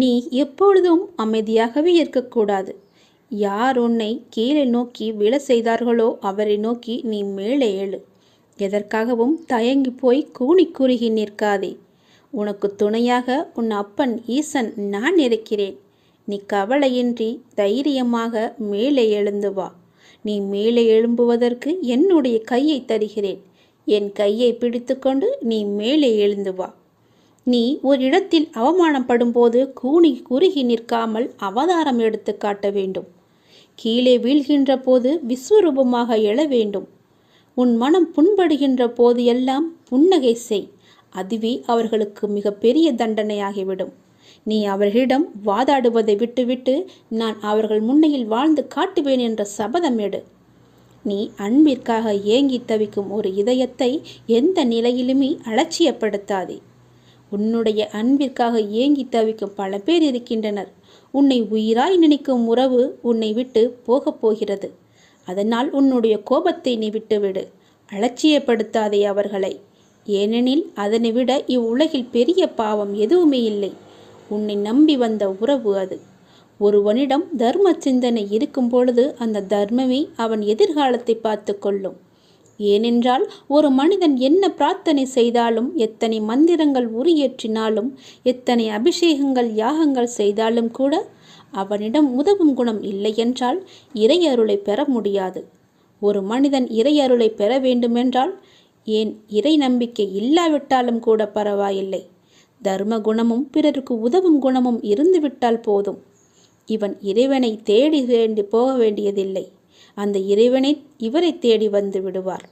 நீ எப்பொழுதும் அமைதியாகவே இருக்கக்கூடாது. யார் உன்னை கீழே நோக்கி விழ செய்தார்களோ அவரை நோக்கி நீ மேலே எழு எதற்காகவும் தயங்கி போய் கூணி குறுகி நிற்காதே. உனக்கு துணையாக உன் அப்பன் ஈசன் நான் இருக்கிறேன். நீ கவலையின்றி தைரியமாக மேலே எழுந்து வா. நீ மேலே எழும்புவதற்கு என்னுடைய கையை தருகிறேன். என் கையை பிடித்துக்கொண்டு நீ மேலே எழுந்து வா. நீ ஒரு இடத்தில் அவமானப்படும் போது கூணி குறுகி நிற்காமல் அவதாரம் எடுத்து காட்ட வேண்டும். கீழே வீழ்கின்ற போது விஸ்வரூபமாக எழ வேண்டும். உன் மனம் புண்படுகின்ற போது எல்லாம் புன்னகை செய். அதுவே அவர்களுக்கு மிகப்பெரிய தண்டனையாகிவிடும். நீ அவர்களிடம் வாதாடுவதை விட்டுவிட்டு நான் அவர்கள் முன்னையில் வாழ்ந்து காட்டுவேன் என்ற சபதம் எடு. நீ அன்பிற்காக ஏங்கி தவிக்கும் ஒரு இதயத்தை எந்த நிலையிலுமே அலட்சியப்படுத்தாதே. உன்னுடைய அன்பிற்காக ஏங்கி தவிக்கும் பல பேர் இருக்கின்றனர். உன்னை உயிராய் நினைக்கும் உறவு உன்னை விட்டு போகப் போகிறது. அதனால் உன்னுடைய கோபத்தை நீ விட்டுவிடு. அலட்சியப்படுத்தாதே அவர்களை. ஏனெனில் அதனை விட இவ்வுலகில் பெரிய பாவம் எதுவுமே இல்லை. உன்னை நம்பி வந்த உறவு அது. ஒருவனிடம் தர்ம சிந்தனை இருக்கும் பொழுது அந்த தர்மமே அவன் எதிர்காலத்தை பார்த்து கொள்ளும். ஏனென்றால் ஒரு மனிதன் என்ன பிரார்த்தனை செய்தாலும் எத்தனை மந்திரங்கள் உரியேற்றினாலும் எத்தனை அபிஷேகங்கள் யாகங்கள் செய்தாலும் கூட அவனிடம் உதவும் குணம் இல்லையென்றால் இறையருளை பெற முடியாது. ஒரு மனிதன் இறையருளை பெற வேண்டுமென்றால் ஏன் இறை நம்பிக்கை இல்லாவிட்டாலும் கூட பரவாயில்லை. தர்ம குணமும் பிறருக்கு உதவும் குணமும் இருந்துவிட்டால் போதும். இவன் இறைவனை தேடி வேண்டி போக வேண்டியதில்லை. அந்த இறைவனை இவரை தேடி வந்து விடுவார்.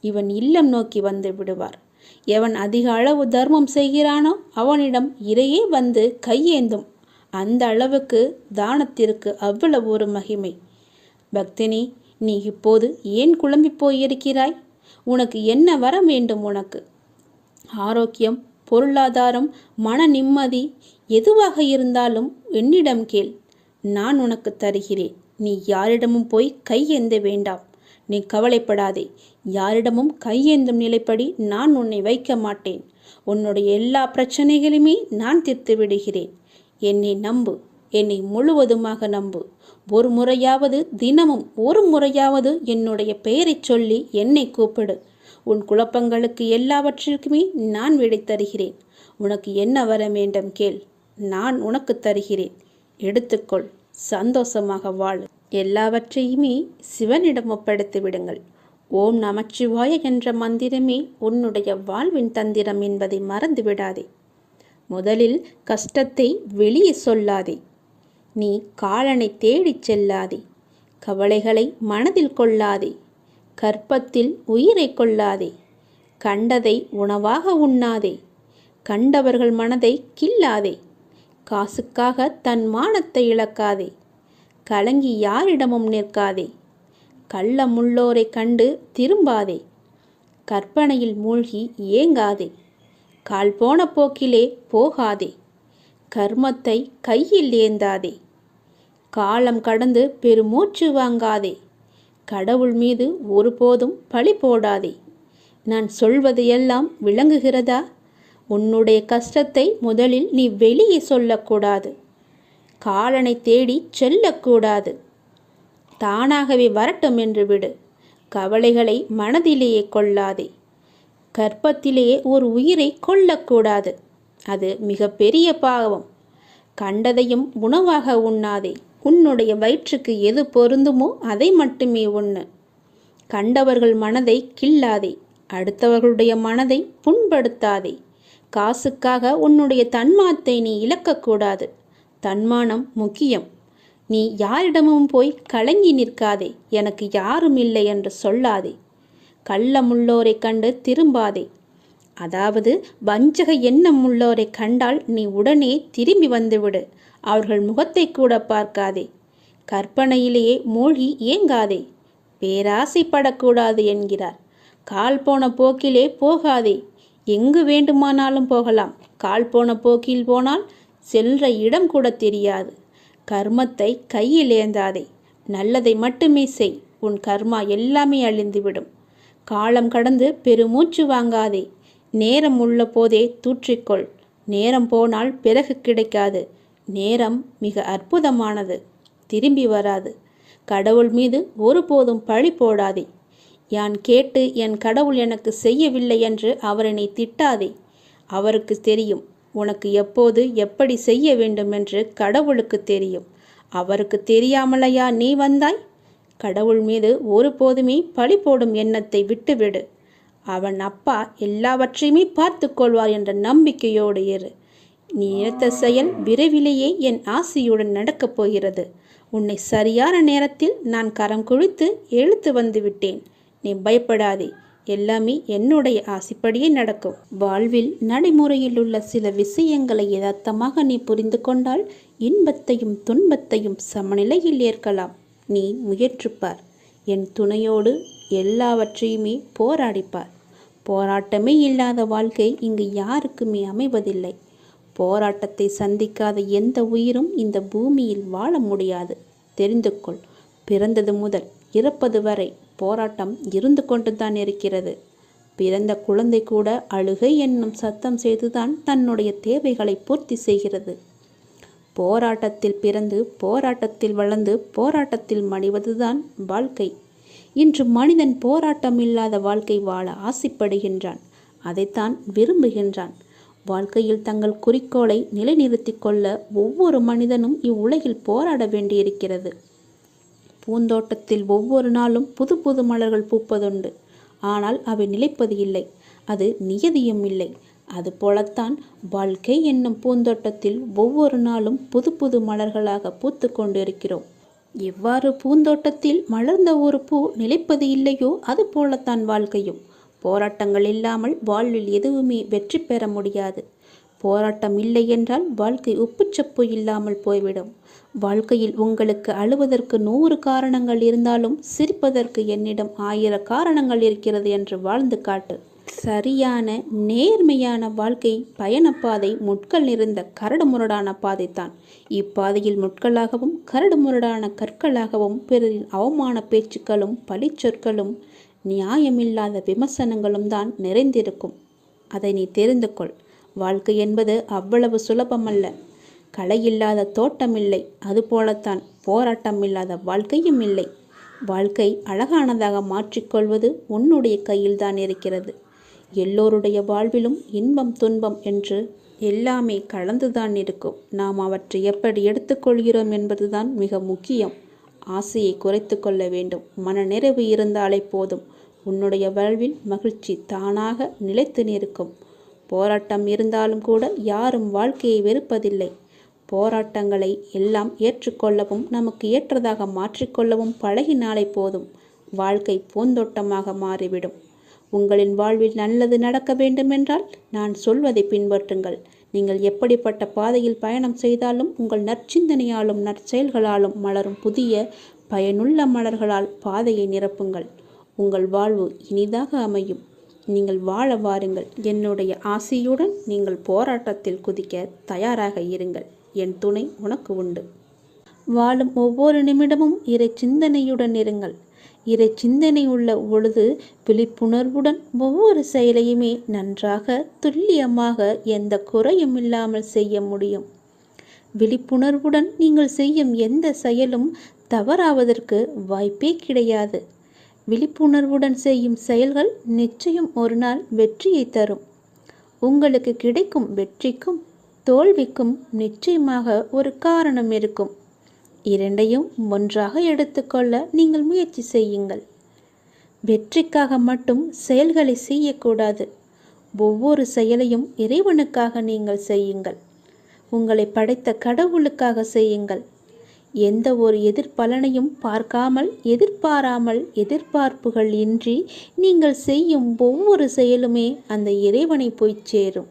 இவன் இல்லம் நோக்கி வந்து விடுவார். எவன் அதிக அளவு தர்மம் செய்கிறானோ அவனிடம் இறையே வந்து கையேந்தும். அந்த அளவுக்கு தானத்திற்கு அவ்வளவு ஒரு மகிமை. பக்தினி நீ இப்போது ஏன் குழம்பி போயிருக்கிறாய்? உனக்கு என்ன வர வேண்டும் உனக்கு? ஆரோக்கியம் பொருளாதாரம் மன நிம்மதி எதுவாக இருந்தாலும் என்னிடம் கேள். நான் உனக்கு தருகிறேன். நீ யாரிடமும் போய் கையேந்த வேண்டாம். நீ கவலைப்படாதே. யாரிடமும் கையேந்தும் நிலைப்படி நான் உன்னை வைக்க மாட்டேன். உன்னுடைய எல்லா பிரச்சனைகளையுமே நான் தீர்த்து விடுகிறேன். என்னை நம்பு. என்னை முழுவதுமாக நம்பு. ஒரு முறையாவது தினமும் ஒரு முறையாவது என்னுடைய பெயரைச் சொல்லி என்னை கூப்பிடு. உன் குழப்பங்களுக்கு எல்லாவற்றிற்குமே நான் விடை தருகிறேன். உனக்கு என்ன வர வேண்டும் கேள். நான் உனக்கு தருகிறேன். எடுத்துக்கொள். சந்தோஷமாக வாழ். எல்லாவற்றையுமே சிவனிடம் ஒப்படைத்து விடுங்கள். ஓம் நமச்சிவாய என்ற மந்திரமே உன்னுடைய வாழ்வின் தந்திரம் என்பதை மறந்து விடாதே. முதலில் கஷ்டத்தை வெளியே சொல்லாதே. நீ காலனை தேடிச் செல்லாதே. கவலைகளை மனதில் கொள்ளாதே. கற்பத்தில் உயிரை கொள்ளாதே. கண்டதை உணவாக உண்ணாதே. கண்டவர்கள் மனதை கில்லாதே காசுக்காக தன் மானத்தை இழக்காதே. கலங்கி யாரிடமும் நிற்காதே. கள்ள முள்ளோரை கண்டு திரும்பாதே. கற்பனையில் மூழ்கி ஏங்காதே. கால் போன போக்கிலே போகாதே. கர்மத்தை கையில் ஏந்தாதே. காலம் கடந்து பெருமூச்சு வாங்காதே. கடவுள் மீது ஒருபோதும் பழி போடாதே. நான் சொல்வதையெல்லாம் விளங்குகிறதா? உன்னுடைய கஷ்டத்தை முதலில் நீ வெளியே சொல்லக்கூடாது. காலனை தேடி செல்லக்கூடாது. தானாகவே வரட்டும் என்று விடு. கவலைகளை மனதிலேயே கொள்ளாதே. கற்பத்திலேயே ஒரு உயிரை கொல்லக்கூடாது. அது மிகப்பெரிய பாவம். கண்டதையும் உணவாக உண்ணாதே. உன்னுடைய வயிற்றுக்கு எது பொருந்துமோ அதை மட்டுமே உண்ணு. கண்டவர்கள் மனதை கில்லாதே அடுத்தவர்களுடைய மனதை புண்படுத்தாதே. காசுக்காக உன்னுடைய தன்மாத்தை நீ இழக்கக்கூடாது. தன்மானம் முக்கியம். நீ யாரிடமும் போய் கலங்கி நிற்காதே. எனக்கு யாரும் இல்லை என்று சொல்லாதே. கள்ளமுள்ளோரை கண்டு திரும்பாதே. அதாவது வஞ்சக எண்ணம் உள்ளோரை கண்டால் நீ உடனே திரும்பி வந்துவிடு. அவர்கள் முகத்தை கூட பார்க்காதே. கற்பனையிலேயே மூழ்கி ஏங்காதே. பேராசைப்படக்கூடாது என்கிறார். கால் போன போக்கிலே போகாதே. எங்கு வேண்டுமானாலும் போகலாம். கால் போன போக்கில் போனால் செல்ற இடம் கூட தெரியாது. கர்மத்தை கையில் ஏந்தாதே. நல்லதை மட்டுமே செய். உன் கர்மா எல்லாமே அழிந்துவிடும். காலம் கடந்து பெருமூச்சு வாங்காதே. நேரம் உள்ள போதே தூற்றிக்கொள். நேரம் போனால் பிறகு கிடைக்காது. நேரம் மிக அற்புதமானது. திரும்பி வராது. கடவுள் மீது ஒருபோதும் பழி போடாதே. யான் கேட்டு என் கடவுள் எனக்கு செய்யவில்லை என்று அவரனை திட்டாதே. அவருக்கு தெரியும் உனக்கு எப்போது எப்படி செய்ய வேண்டும் என்று கடவுளுக்கு தெரியும். அவருக்கு தெரியாமலையா நீ வந்தாய்? கடவுள் மீது ஒருபோதுமே பழி போடும் எண்ணத்தை விட்டுவிடு. அவன் அப்பா எல்லாவற்றையுமே பார்த்து கொள்வார் என்ற நம்பிக்கையோடு இரு. நீ நினைத்த செயல் விரைவிலேயே என் ஆசையுடன் நடக்கப் போகிறது. உன்னை சரியான நேரத்தில் நான் கரம் குழித்து எழுத்து வந்து விட்டேன். நீ பயப்படாதே. எல்லாமே என்னுடைய ஆசைப்படியே நடக்கும். வாழ்வில் நடைமுறையில் உள்ள சில விஷயங்களை யதார்த்தமாக நீ புரிந்து கொண்டால் இன்பத்தையும் துன்பத்தையும் சமநிலையில் ஏற்கலாம். நீ முயற்றுப்பார் என் துணையோடு எல்லாவற்றையுமே போராடிப்பார். போராட்டமே இல்லாத வாழ்க்கை இங்கு யாருக்குமே அமைவதில்லை. போராட்டத்தை சந்திக்காத எந்த உயிரும் இந்த பூமியில் வாழ முடியாது. தெரிந்து கொள். பிறந்தது முதல் இறப்பது வரை. போராட்டம் இருந்து கொண்டுதான் இருக்கிறது. பிறந்த குழந்தை கூட அழுகை என்னும் சத்தம் செய்துதான் தன்னுடைய தேவைகளை பூர்த்தி செய்கிறது. போராட்டத்தில் பிறந்து போராட்டத்தில் வளர்ந்து போராட்டத்தில் மணிவதுதான் வாழ்க்கை. இன்று மனிதன் போராட்டம் இல்லாத வாழ்க்கை வாழ ஆசைப்படுகின்றான். அதைத்தான் விரும்புகின்றான். வாழ்க்கையில் தங்கள் குறிக்கோளை நிலைநிறுத்திக் கொள்ள ஒவ்வொரு மனிதனும் இவ்வுலகில் போராட வேண்டியிருக்கிறது. பூந்தோட்டத்தில் ஒவ்வொரு நாளும் புது புது மலர்கள் பூப்பதுண்டு. ஆனால் அவை நிலைப்பது இல்லை. அது நியதியும் இல்லை. அதுபோலத்தான் வாழ்க்கை என்னும் பூந்தோட்டத்தில் ஒவ்வொரு நாளும் புது புது மலர்களாக பூத்து கொண்டிருக்கிறோம். எவ்வாறு பூந்தோட்டத்தில் மலர்ந்த ஒரு பூ நிலைப்பது இல்லையோ அது போலத்தான் வாழ்க்கையும். போராட்டங்கள் இல்லாமல் வாழ்வில் எதுவுமே வெற்றி பெற முடியாது. போராட்டம் இல்லை என்றால் வாழ்க்கை உப்புச்சப்பு இல்லாமல் போய்விடும். வாழ்க்கையில் உங்களுக்கு அழுவதற்கு நூறு காரணங்கள் இருந்தாலும் சிரிப்பதற்கு என்னிடம் ஆயிர காரணங்கள் இருக்கிறது என்று வாழ்ந்து காட்டு. சரியான நேர்மையான வாழ்க்கை பயணப்பாதை முட்கள் நிறைந்த கரடுமுரடான பாதைத்தான் இப்பாதையில் முட்களாகவும் கரடுமுரடான கற்களாகவும் பிறரின் அவமான பேச்சுக்களும் பழிச்சொற்களும் நியாயமில்லாத விமர்சனங்களும் தான் நிறைந்திருக்கும். அதை நீ தெரிந்து கொள். வாழ்க்கை என்பது அவ்வளவு சுலபமல்ல. களையில்லாத தோட்டமில்லை. அதுபோலத்தான் போராட்டம் இல்லாத வாழ்க்கையும் இல்லை. வாழ்க்கை அழகானதாக மாற்றிக்கொள்வது உன்னுடைய கையில்தான் இருக்கிறது. எல்லோருடைய வாழ்விலும் இன்பம் துன்பம் என்று எல்லாமே கலந்துதான் இருக்கும். நாம் அவற்றை எப்படி எடுத்துக்கொள்கிறோம் என்பதுதான் மிக முக்கியம். ஆசையை குறைத்து கொள்ள வேண்டும். மனநிறைவு இருந்தாலே போதும். உன்னுடைய வாழ்வில் மகிழ்ச்சி தானாக நிலைத்து நிற்கும். போராட்டம் இருந்தாலும் கூட யாரும் வாழ்க்கையை வெறுப்பதில்லை. போராட்டங்களை எல்லாம் ஏற்றுக்கொள்ளவும் நமக்கு ஏற்றதாக மாற்றிக்கொள்ளவும் பழகினாலே போதும். வாழ்க்கை பூந்தோட்டமாக மாறிவிடும். உங்களின் வாழ்வில் நல்லது நடக்க வேண்டுமென்றால் நான் சொல்வதை பின்பற்றுங்கள். நீங்கள் எப்படிப்பட்ட பாதையில் பயணம் செய்தாலும் உங்கள் நற்சிந்தனையாலும் நற்செயல்களாலும் மலரும் புதிய பயனுள்ள மலர்களால் பாதையை நிரப்புங்கள். உங்கள் வாழ்வு இனிதாக அமையும். நீங்கள் வாழ வாருங்கள். என்னுடைய ஆசையுடன் நீங்கள் போராட்டத்தில் குதிக்க தயாராக இருங்கள். என் துணை உனக்கு உண்டு. வாழும் ஒவ்வொரு நிமிடமும் இறை சிந்தனையுடன் இருங்கள். இறை சிந்தனை உள்ள பொழுது விழிப்புணர்வுடன் ஒவ்வொரு செயலையுமே நன்றாக துல்லியமாக எந்த குறையும் இல்லாமல் செய்ய முடியும். விழிப்புணர்வுடன் நீங்கள் செய்யும் எந்த செயலும் தவறாவதற்கு வாய்ப்பே கிடையாது. விழிப்புணர்வுடன் செய்யும் செயல்கள் நிச்சயம் ஒரு நாள் வெற்றியை தரும். உங்களுக்கு கிடைக்கும் வெற்றிக்கும் தோல்விக்கும் நிச்சயமாக ஒரு காரணம் இருக்கும். இரண்டையும் ஒன்றாக எடுத்துக்கொள்ள நீங்கள் முயற்சி செய்யுங்கள். வெற்றிக்காக மட்டும் செயல்களை செய்யக்கூடாது. ஒவ்வொரு செயலையும் இறைவனுக்காக நீங்கள் செய்யுங்கள். உங்களை படைத்த கடவுளுக்காக செய்யுங்கள். எந்த ஒரு எதிர்பலனையும் பார்க்காமல் எதிர்பாராமல் எதிர்பார்ப்புகள் இன்றி நீங்கள் செய்யும் ஒவ்வொரு செயலுமே அந்த இறைவனை போய் சேரும்.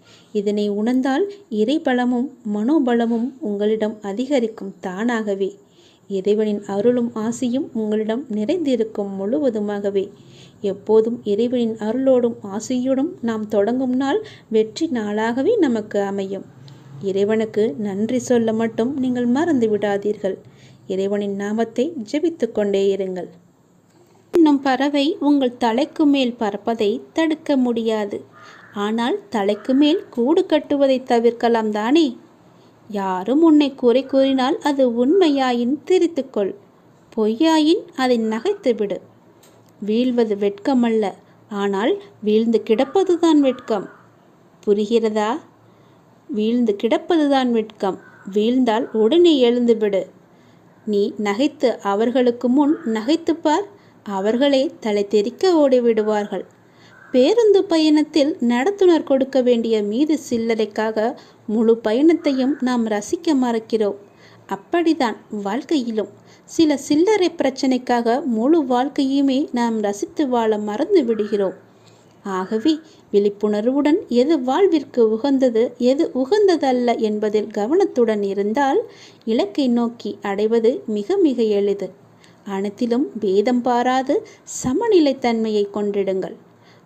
இதனை உணர்ந்தால் இறைபலமும் மனோபலமும் உங்களிடம் அதிகரிக்கும் தானாகவே. இறைவனின் அருளும் ஆசியும் உங்களிடம் நிறைந்திருக்கும் முழுவதுமாகவே. எப்போதும் இறைவனின் அருளோடும் ஆசையோடும் நாம் தொடங்கும் நாள் வெற்றி நாளாகவே நமக்கு அமையும். இறைவனுக்கு நன்றி சொல்ல மட்டும் நீங்கள் மறந்து விடாதீர்கள். இறைவனின் நாமத்தை ஜெபித்து கொண்டே இருங்கள். இன்னும் பறவை உங்கள் தலைக்கு மேல் பறப்பதை தடுக்க முடியாது. ஆனால் தலைக்கு மேல் கூடு கட்டுவதை தவிர்க்கலாம் தானே? யாரும் உன்னை குறை கூறினால் அது உண்மையாயின் திரித்துக்கொள். பொய்யாயின் அதை நகைத்துவிடு வீழ்வது வெட்கமல்ல ஆனால் வீழ்ந்து கிடப்பதுதான் வெட்கம். புரிகிறதா? வீழ்ந்து கிடப்பதுதான் வெட்கம். வீழ்ந்தால் உடனே எழுந்துவிடு நீ நகைத்து அவர்களுக்கு முன் நகைத்துப் பார். அவர்களே தலை தெறிக்க ஓடிவிடுவார்கள். பேருந்து பயணத்தில் நடத்துனர் கொடுக்க வேண்டிய மீது சில்லறைக்காக முழு பயணத்தையும் நாம் ரசிக்க மறக்கிறோம். அப்படிதான் வாழ்க்கையிலும். சில சில்லறை பிரச்சனைக்காக முழு வாழ்க்கையுமே நாம் ரசித்து வாழ மறந்து விடுகிறோம். ஆகவே விழிப்புணர்வுடன் எது வாழ்விற்கு உகந்தது எது உகந்ததல்ல என்பதில் கவனத்துடன் இருந்தால் இலக்கை நோக்கி அடைவது மிக மிக எளிது. அனைத்திலும் பேதம் பாராது சமநிலைத்தன்மையை கொண்டிடுங்கள்.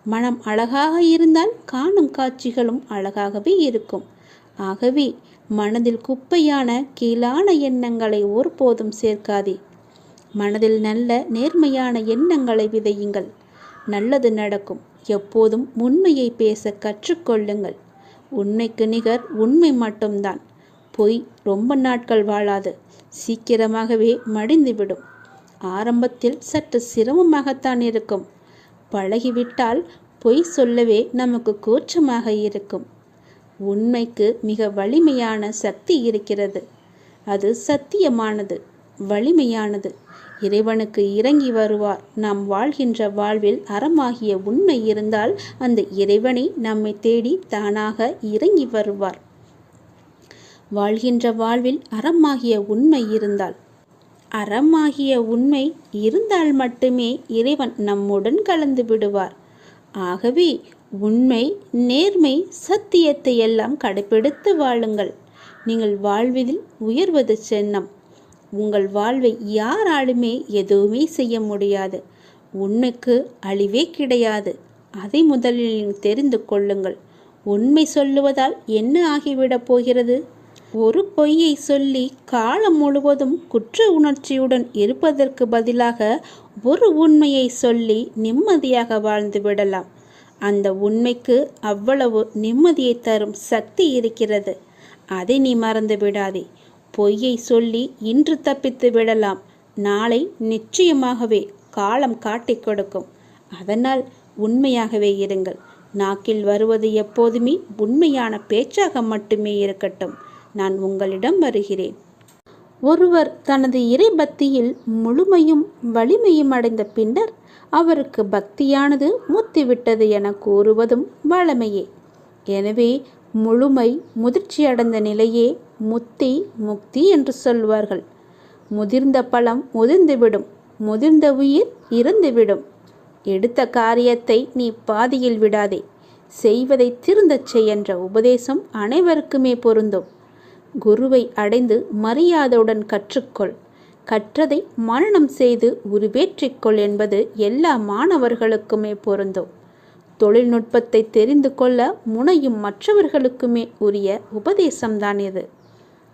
மனம் அழகாக இருந்தால் காணும் காட்சிகளும் அழகாகவே இருக்கும். ஆகவே மனதில் குப்பையான கீழான எண்ணங்களை ஒருபோதும் சேர்க்காதே. மனதில் நல்ல நேர்மையான எண்ணங்களை விதையுங்கள். நல்லது நடக்கும். எப்போதும் உண்மையை பேச கற்றுக்கொள்ளுங்கள். உண்மைக்கு நிகர் உண்மை மட்டும்தான். பொய் ரொம்ப நாட்கள் வாழாது. சீக்கிரமாகவே மடிந்துவிடும். ஆரம்பத்தில் சற்று சிரமமாகத்தான் இருக்கும். பழகிவிட்டால் பொய் சொல்லவே நமக்கு கூச்சமாக இருக்கும். உண்மைக்கு மிக வலிமையான சக்தி இருக்கிறது. அது சத்தியமானது வலிமையானது. இறைவனுக்கு இறங்கி வருவார். நாம் வாழ்கின்ற வாழ்வில் அறமாகிய உண்மை இருந்தால் அந்த இறைவனை நம்மை தேடி தானாக இறங்கி வருவார். வாழ்கின்ற வாழ்வில் அறமாகிய உண்மை இருந்தால் அறமாகிய உண்மை இருந்தால் மட்டுமே இறைவன் நம்முடன் கலந்து விடுவார். ஆகவே உண்மை நேர்மை சத்தியத்தை எல்லாம் கடைபிடித்து வாழுங்கள். நீங்கள் வாழ்வதில் உயர்வது சென்னம். உங்கள் வாழ்வை யாராலுமே எதுவுமே செய்ய முடியாது. உண்மைக்கு அழிவே கிடையாது. அதை முதலில் தெரிந்து கொள்ளுங்கள். உண்மை சொல்லுவதால் என்ன ஆகிவிடப் போகிறது? ஒரு பொய்யை சொல்லி காலம் முழுவதும் குற்ற உணர்ச்சியுடன் இருப்பதற்கு பதிலாக ஒரு உண்மையை சொல்லி நிம்மதியாக வாழ்ந்து விடலாம். அந்த உண்மைக்கு அவ்வளவு நிம்மதியை தரும் சக்தி இருக்கிறது. அதை நீ மறந்து விடாதே. பொய்யை சொல்லி இன்று தப்பித்து விடலாம். நாளை நிச்சயமாகவே காலம் காட்டிக் கொடுக்கும். அதனால் உண்மையாகவே இருங்கள். நாக்கில் வருவது எப்போதுமே உண்மையான பேச்சாக மட்டுமே இருக்கட்டும். நான் உங்களிடம் வருகிறேன். ஒருவர் தனது இறை பக்தியில் முழுமையும் வலிமையும் அடைந்த பின்னர் அவருக்கு பக்தியானது முத்திவிட்டது என கூறுவதும் வளமையே எனவே முழுமை முதிர்ச்சியடைந்த நிலையே முத்தி முக்தி என்று சொல்வார்கள். முதிர்ந்த பழம் முதிர்ந்துவிடும் முதிர்ந்த உயிர் இறந்துவிடும். எடுத்த காரியத்தை நீ பாதியில் விடாதே. செய்வதை திருந்தச் செய் என்ற உபதேசம் அனைவருக்குமே பொருந்தும். குருவை அடைந்து மரியாதையுடன் கற்றுக்கொள். கற்றதை மரணம் செய்து உருவேற்றிக்கொள் என்பது எல்லா மாணவர்களுக்குமே பொருந்தும். தொழில்நுட்பத்தை தெரிந்து கொள்ள முனையும் மற்றவர்களுக்குமே உரிய உபதேசம்தான் இது.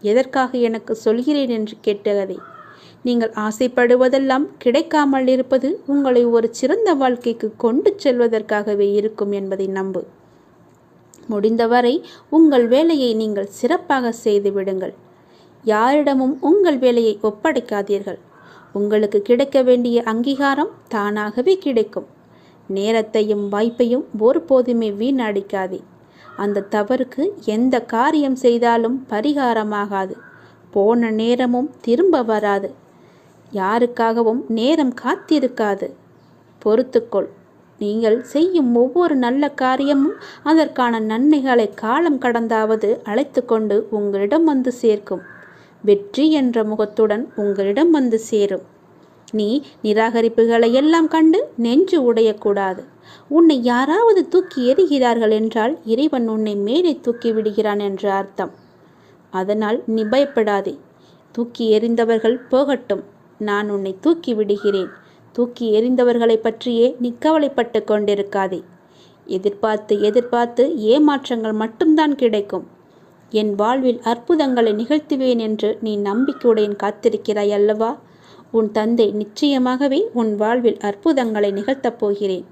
எதற்காக எனக்கு சொல்கிறேன் என்று கேட்டதை நீங்கள் ஆசைப்படுவதெல்லாம் கிடைக்காமல் இருப்பது உங்களை ஒரு சிறந்த வாழ்க்கைக்கு கொண்டு செல்வதற்காகவே இருக்கும் என்பதை நம்பு. முடிந்தவரை உங்கள் வேலையை நீங்கள் சிறப்பாக செய்து விடுங்கள். யாரிடமும் உங்கள் வேலையை ஒப்படைக்காதீர்கள். உங்களுக்கு கிடைக்க வேண்டிய அங்கீகாரம் தானாகவே கிடைக்கும். நேரத்தையும் வாய்ப்பையும் ஒருபோதுமே வீணடிக்காதே. அந்த தவறுக்கு எந்த காரியம் செய்தாலும் பரிகாரமாகாது. போன நேரமும் திரும்ப வராது. யாருக்காகவும் நேரம் காத்திருக்காது. பொறுத்துக்கொள். நீங்கள் செய்யும் ஒவ்வொரு நல்ல காரியமும் அதற்கான நன்மைகளை காலம் கடந்தாவது அழைத்து கொண்டு உங்களிடம் வந்து சேர்க்கும். வெற்றி என்ற முகத்துடன் உங்களிடம் வந்து சேரும். நீ நிராகரிப்புகளை எல்லாம் கண்டு நெஞ்சு உடையக்கூடாது. உன்னை யாராவது தூக்கி எறிகிறார்கள் என்றால் இறைவன் உன்னை மேலே தூக்கி விடுகிறான் என்ற அர்த்தம். அதனால் நீ பயப்படாதே. தூக்கி எறிந்தவர்கள் போகட்டும். நான் உன்னை தூக்கி விடுகிறேன். தூக்கி எறிந்தவர்களை பற்றியே நீ கவலைப்பட்டு கொண்டிருக்காதே. எதிர்பார்த்து எதிர்பார்த்து ஏமாற்றங்கள் மட்டும்தான் கிடைக்கும். என் வாழ்வில் அற்புதங்களை நிகழ்த்துவேன் என்று நீ நம்பிக்கையுடன் காத்திருக்கிறாய் அல்லவா? உன் தந்தை நிச்சயமாகவே உன் வாழ்வில் அற்புதங்களை நிகழ்த்தப் போகிறேன்.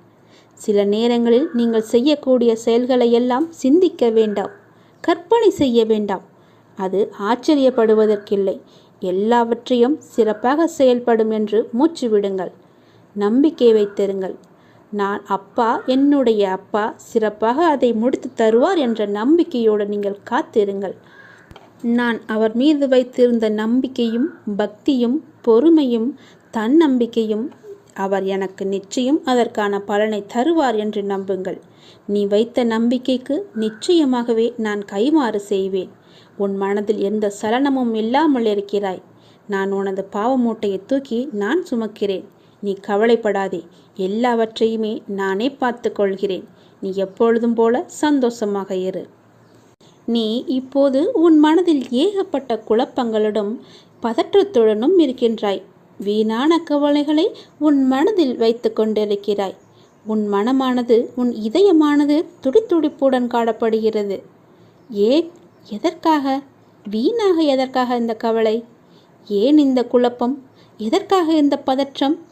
சில நேரங்களில் நீங்கள் செய்யக்கூடிய செயல்களை எல்லாம் சிந்திக்க வேண்டாம். கற்பனை செய்ய வேண்டாம். அது ஆச்சரியப்படுவதற்கில்லை. எல்லாவற்றையும் சிறப்பாக செயல்படும் என்று மூச்சு விடுங்கள். நம்பிக்கை வைத்திருங்கள். நான் அப்பா என்னுடைய அப்பா சிறப்பாக அதை முடித்து தருவார் என்ற நம்பிக்கையோடு நீங்கள் காத்திருங்கள். நான் அவர் மீது வைத்திருந்த நம்பிக்கையும் பக்தியும் பொறுமையும் தன்னம்பிக்கையும் அவர் எனக்கு நிச்சயம் அதற்கான பலனை தருவார் என்று நம்புங்கள். நீ வைத்த நம்பிக்கைக்கு நிச்சயமாகவே நான் கைமாறு செய்வேன். உன் மனதில் எந்த சலனமும் இல்லாமல் இருக்கிறாய். நான் உனது பாவமூட்டையை தூக்கி நான் சுமக்கிறேன். நீ கவலைப்படாதே. எல்லாவற்றையுமே நானே பார்த்து கொள்கிறேன் நீ எப்பொழுதும் போல சந்தோஷமாக இரு. நீ இப்போது உன் மனதில் ஏகப்பட்ட குழப்பங்களுடன் பதற்றத்துடனும் இருக்கின்றாய். வீணான கவலைகளை உன் மனதில் வைத்து கொண்டிருக்கிறாய். உன் மனமானது உன் இதயமானது துடித்துடிப்புடன் காணப்படுகிறது. ஏன்? எதற்காக? வீணாக எதற்காக இந்த கவலை? ஏன் இந்த குழப்பம்? எதற்காக இந்த பதற்றம்?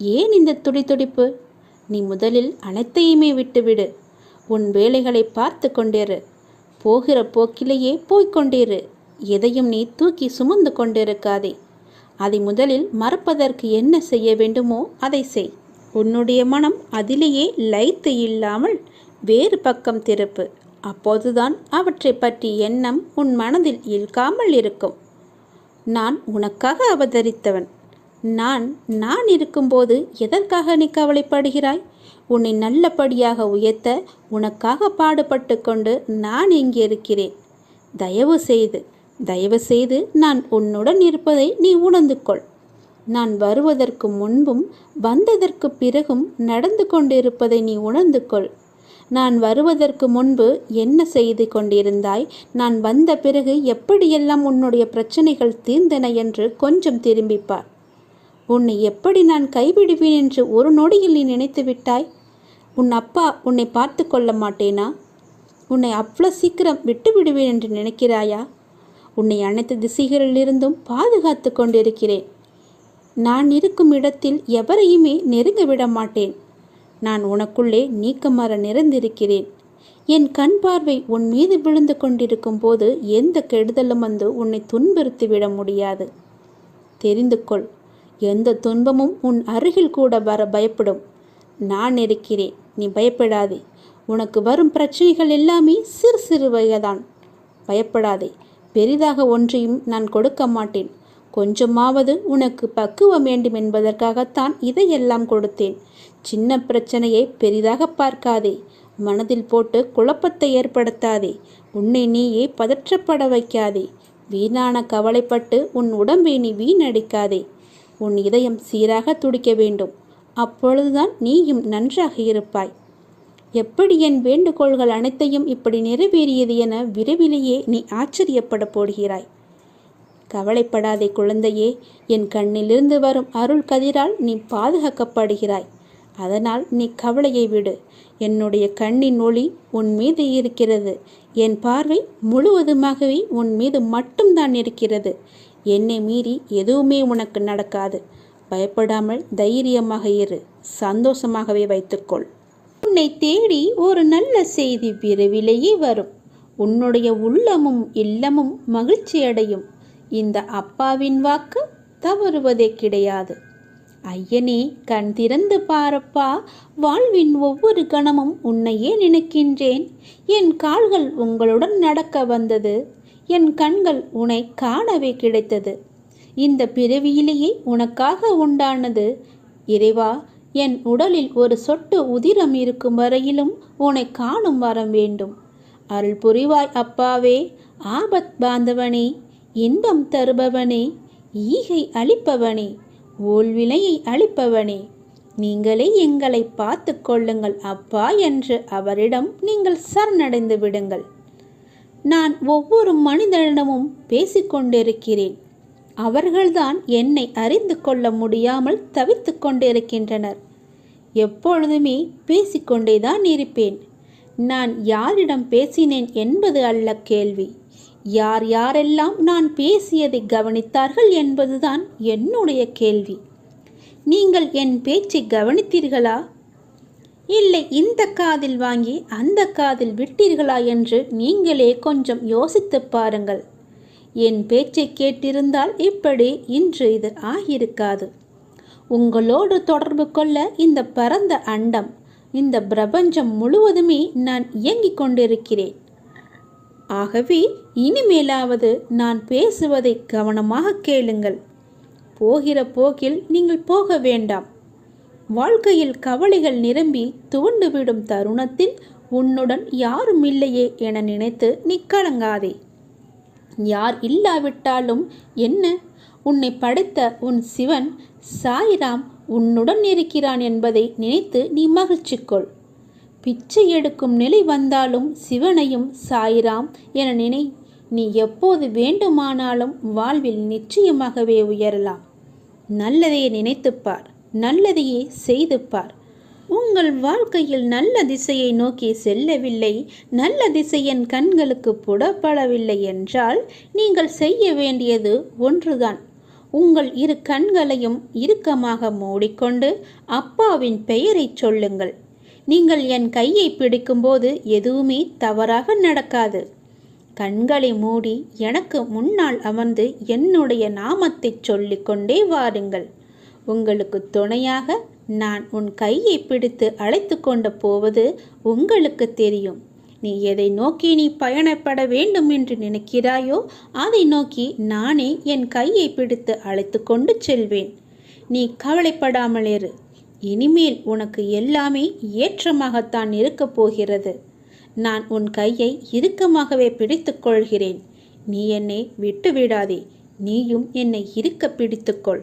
ஏன் இந்த துடிதுடிப்பு? நீ முதலில் அனைத்தையுமே விட்டுவிடு. உன் வேலைகளை பார்த்து கொண்டிரு போகிற போக்கிலேயே போய்க்கொண்டிரு எதையும் நீ தூக்கி சுமந்து கொண்டிருக்காதே. அதை முதலில் மறப்பதற்கு என்ன செய்ய வேண்டுமோ அதை செய். உன்னுடைய மனம் அதிலேயே லைத்து இல்லாமல் வேறு பக்கம் திருப்பு. அப்போதுதான் அவற்றை பற்றி எண்ணம் உன் மனதில் இழுக்காமல் இருக்கும். நான் உனக்காக அவதரித்தவன். நான் நான் இருக்கும்போது எதற்காக நீ கவலைப்படுகிறாய்? உன்னை நல்லபடியாக உயர்த்த உனக்காக பாடுபட்டு கொண்டு நான் இங்கே இருக்கிறேன். தயவு செய்து தயவு செய்து நான் உன்னுடன் இருப்பதை நீ உணர்ந்து கொள் நான் வருவதற்கு முன்பும் வந்ததற்கு பிறகும் நடந்து கொண்டிருப்பதை நீ உணர்ந்து கொள் நான் வருவதற்கு முன்பு என்ன செய்து கொண்டிருந்தாய்? நான் வந்த பிறகு எப்படியெல்லாம் உன்னுடைய பிரச்சனைகள் தீர்ந்தன என்று கொஞ்சம் திரும்பிப்பார் உன்னை எப்படி நான் கைவிடுவேன் என்று ஒரு நொடியில் நீ நினைத்து விட்டாய்? உன் அப்பா உன்னை பார்த்து கொள்ள மாட்டேனா? உன்னை அவ்வளோ சீக்கிரம் விட்டு விடுவேன் என்று நினைக்கிறாயா? உன்னை அனைத்து திசைகளிலிருந்தும் பாதுகாத்து கொண்டிருக்கிறேன். நான் இருக்கும் இடத்தில் எவரையுமே நெருங்க விட மாட்டேன். நான் உனக்குள்ளே நீக்கமர நிறைந்திருக்கிறேன். என் கண் பார்வை உன் மீது விழுந்து கொண்டிருக்கும் போது எந்த கெடுதலும் வந்து உன்னை துன்புறுத்தி விட முடியாது. தெரிந்து கொள் எந்த துன்பமும் உன் அருகில் கூட வர பயப்படும். நான் இருக்கிறேன். நீ பயப்படாதே. உனக்கு வரும் பிரச்சனைகள் எல்லாமே சிறு சிறு வகைதான். பயப்படாதே. பெரிதாக ஒன்றையும் நான் கொடுக்க மாட்டேன். கொஞ்சமாவது உனக்கு பக்குவம் வேண்டும் என்பதற்காகத்தான் இதையெல்லாம் கொடுத்தேன். சின்ன பிரச்சனையை பெரிதாக பார்க்காதே. மனதில் போட்டு குழப்பத்தை ஏற்படுத்தாதே. உன்னை நீயே பதற்றப்பட வைக்காதே. வீணான கவலைப்பட்டு உன் உடம்பை நீ வீணடிக்காதே. உன் இதயம் சீராக துடிக்க வேண்டும். அப்பொழுதுதான் நீயும் நன்றாக இருப்பாய். எப்படி என் வேண்டுகோள்கள் அனைத்தையும் இப்படி நிறைவேறியது என விரைவிலேயே நீ ஆச்சரியப்பட போடுகிறாய். கவலைப்படாதே குழந்தையே என் கண்ணிலிருந்து வரும் அருள் கதிரால் நீ பாதுகாக்கப்படுகிறாய். அதனால் நீ கவலையை விடு. என்னுடைய கண்ணின் ஒளி உன் மீது இருக்கிறது. என் பார்வை முழுவதுமாகவே உன் மீது மட்டும்தான் இருக்கிறது. என்னை மீறி எதுவுமே உனக்கு நடக்காது. பயப்படாமல் தைரியமாக இரு. சந்தோஷமாகவே வைத்துக்கொள். உன்னை தேடி ஒரு நல்ல செய்தி விரைவிலேயே வரும். உன்னுடைய உள்ளமும் இல்லமும் மகிழ்ச்சியடையும் இந்த அப்பாவின் வாக்கு தவறுவதே கிடையாது. ஐயனே கண் திறந்து பாரப்பா. வாழ்வின் ஒவ்வொரு கணமும் உன்னையே நினைக்கின்றேன். என் கால்கள் உங்களுடன் நடக்க வந்தது. என் கண்கள் உன்னை காணவே கிடைத்தது. இந்த பிறவியிலேயே உனக்காக உண்டானது. இறைவா என் உடலில் ஒரு சொட்டு உதிரம் இருக்கும் வரையிலும் உன்னை காணும் வரம் வேண்டும். அருள் புரிவாய் அப்பாவே ஆபத் பாந்தவனே இன்பம் தருபவனே ஈகை அளிப்பவனே ஓல்விலையை அளிப்பவனே. நீங்களே எங்களை பார்த்து கொள்ளுங்கள் அப்பா என்று அவரிடம் நீங்கள் சரணடைந்து விடுங்கள். நான் ஒவ்வொரு மனிதனிடமும் பேசிக்கொண்டிருக்கிறேன். அவர்கள்தான் என்னை அறிந்து கொள்ள முடியாமல் தவித்து கொண்டிருக்கின்றனர். எப்பொழுதுமே பேசிக்கொண்டேதான் இருப்பேன். நான் யாரிடம் பேசினேன் என்பது அல்ல கேள்வி. யார் யாரெல்லாம் நான் பேசியதை கவனித்தார்கள் என்பதுதான் என்னுடைய கேள்வி. நீங்கள் என் பேச்சை கவனித்தீர்களா? இல்லை இந்த காதில் வாங்கி அந்த காதில் விட்டீர்களா என்று நீங்களே கொஞ்சம் யோசித்துப் பாருங்கள். என் பேச்சை கேட்டிருந்தால் இப்படி இன்று இது ஆகியிருக்காது. உங்களோடு தொடர்பு கொள்ள இந்த பரந்த அண்டம் இந்த பிரபஞ்சம் முழுவதுமே நான் இயங்கிக் கொண்டிருக்கிறேன். ஆகவே இனிமேலாவது நான் பேசுவதை கவனமாக கேளுங்கள். போகிற போக்கில் நீங்கள் போக வேண்டாம். வாழ்க்கையில் கவலைகள் நிரம்பி துவண்டுவிடும் தருணத்தில் உன்னுடன் யாரும் இல்லையே என நினைத்து நீ கலங்காதே. யார் இல்லாவிட்டாலும் என்ன? உன்னை படைத்த உன் சிவன் சாய்ராம் உன்னுடன் இருக்கிறான் என்பதை நினைத்து நீ மகிழ்ச்சி கொள் பிச்சை எடுக்கும் நிலை வந்தாலும் சிவனையும் சாய்ராம் என நினை. நீ எப்போது வேண்டுமானாலும் வாழ்வில் நிச்சயமாகவே உயரலாம். நல்லதையே நினைத்துப்பார் நல்லதையே செய்து பார் உங்கள் வாழ்க்கையில் நல்ல திசையை நோக்கி செல்லவில்லை நல்ல திசையின் கண்களுக்கு புடப்படவில்லை என்றால் நீங்கள் செய்ய வேண்டியது ஒன்றுதான். உங்கள் இரு கண்களையும் இறுக்கமாக மூடிக்கொண்டு அப்பாவின் பெயரை சொல்லுங்கள். நீங்கள் என் கையை பிடிக்கும்போது எதுவுமே தவறாக நடக்காது. கண்களை மூடி எனக்கு முன்னால் அமர்ந்து என்னுடைய நாமத்தை சொல்லிக்கொண்டே வாருங்கள். உங்களுக்கு துணையாக நான் உன் கையை பிடித்து அழைத்து கொண்டு போவது உங்களுக்கு தெரியும். நீ எதை நோக்கி நீ பயணப்பட வேண்டும் என்று நினைக்கிறாயோ அதை நோக்கி நானே என் கையை பிடித்து அழைத்து கொண்டு செல்வேன். நீ கவலைப்படாமல் இரு. இனிமேல் உனக்கு எல்லாமே ஏற்றமாகத்தான் இருக்கப் போகிறது. நான் உன் கையை இறுக்கமாகவே பிடித்து கொள்கிறேன். நீ என்னை விட்டு விடாதே நீயும் என்னை இருக்க பிடித்துக்கொள்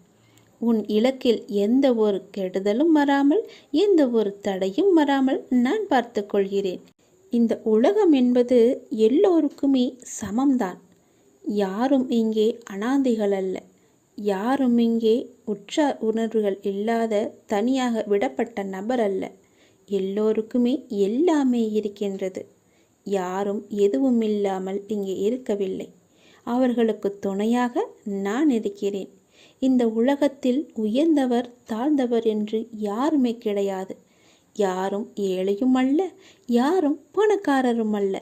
உன் இலக்கில் எந்த ஒரு கெடுதலும் வராமல் எந்த ஒரு தடையும் வராமல் நான் பார்த்து கொள்கிறேன். இந்த உலகம் என்பது எல்லோருக்குமே சமம்தான். யாரும் இங்கே அனாதைகள் அல்ல. யாரும் இங்கே உற்றார் உணர்வுகள் இல்லாத தனியாக விடப்பட்ட நபர் அல்ல. எல்லோருக்குமே எல்லாமே இருக்கின்றது. யாரும் எதுவும் இல்லாமல் இங்கே இருக்கவில்லை. அவர்களுக்கு துணையாக நான் இருக்கிறேன். இந்த உலகத்தில் உயர்ந்தவர் தாழ்ந்தவர் என்று யாருமே கிடையாது. யாரும் ஏழையும் அல்ல யாரும் பணக்காரரும் அல்ல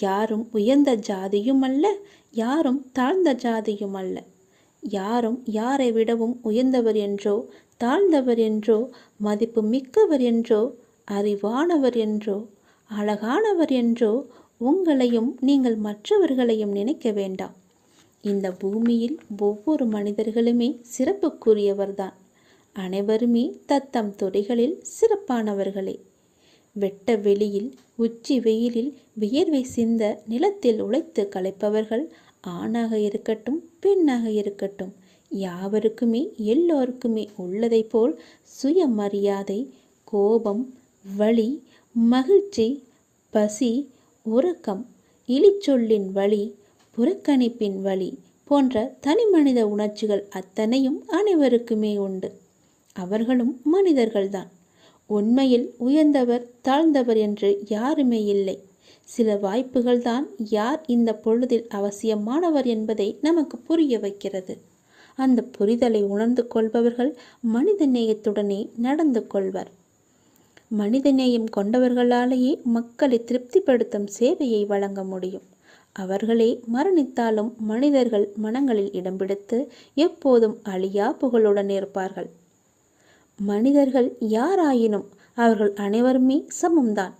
யாரும் உயர்ந்த ஜாதியும் அல்ல யாரும் தாழ்ந்த ஜாதியும் அல்ல. யாரும் யாரை விடவும் உயர்ந்தவர் என்றோ தாழ்ந்தவர் என்றோ மதிப்பு மிக்கவர் என்றோ அறிவானவர் என்றோ அழகானவர் என்றோ உங்களையும் நீங்கள் மற்றவர்களையும் நினைக்க வேண்டாம். இந்த பூமியில் ஒவ்வொரு மனிதர்களுமே சிறப்புக்குரியவர்தான். அனைவருமே தத்தம் துறைகளில் சிறப்பானவர்களே. வெட்ட வெளியில் உச்சி வெயிலில் வியர்வை சிந்த நிலத்தில் உழைத்து களைப்பவர்கள் ஆணாக இருக்கட்டும் பெண்ணாக இருக்கட்டும் யாவருக்குமே எல்லோருக்குமே உள்ளதைப் போல் சுயமரியாதை கோபம் வழி மகிழ்ச்சி பசி உறக்கம் இழிச்சொல்லின் வழி புறக்கணிப்பின் வழி போன்ற தனிமனித உணர்ச்சிகள் அத்தனையும் அனைவருக்குமே உண்டு. அவர்களும் மனிதர்கள்தான். உண்மையில் உயர்ந்தவர் தாழ்ந்தவர் என்று யாருமே இல்லை. சில வாய்ப்புகள் தான் யார் இந்த பொழுதில் அவசியமானவர் என்பதை நமக்கு புரிய வைக்கிறது. அந்த புரிதலை உணர்ந்து கொள்பவர்கள் மனித நேயத்துடனே நடந்து கொள்வர். மனிதநேயம் கொண்டவர்களாலேயே மக்களை திருப்திப்படுத்தும் சேவையை வழங்க முடியும். அவர்களே மரணித்தாலும் மனிதர்கள் மனங்களில் இடம் பிடித்து எப்போதும் அழியா புகழுடன் இருப்பார்கள். மனிதர்கள் யாராயினும் அவர்கள் அனைவருமே சமம்தான்.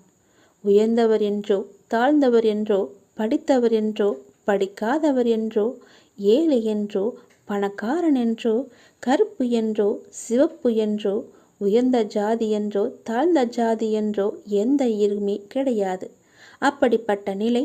உயர்ந்தவர் என்றோ தாழ்ந்தவர் என்றோ படித்தவர் என்றோ படிக்காதவர் என்றோ ஏழை என்றோ பணக்காரன் என்றோ கருப்பு என்றோ சிவப்பு என்றோ உயர்ந்த ஜாதி என்றோ தாழ்ந்த ஜாதி என்றோ எந்த இருமே கிடையாது. அப்படிப்பட்ட நிலை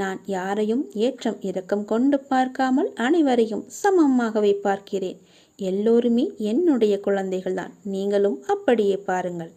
நான் யாரையும் ஏற்றம் இரக்கம் கொண்டு பார்க்காமல் அனைவரையும் சமமாகவே பார்க்கிறேன். எல்லோருமே என்னுடைய குழந்தைகள்தான். நீங்களும் அப்படியே பாருங்கள்.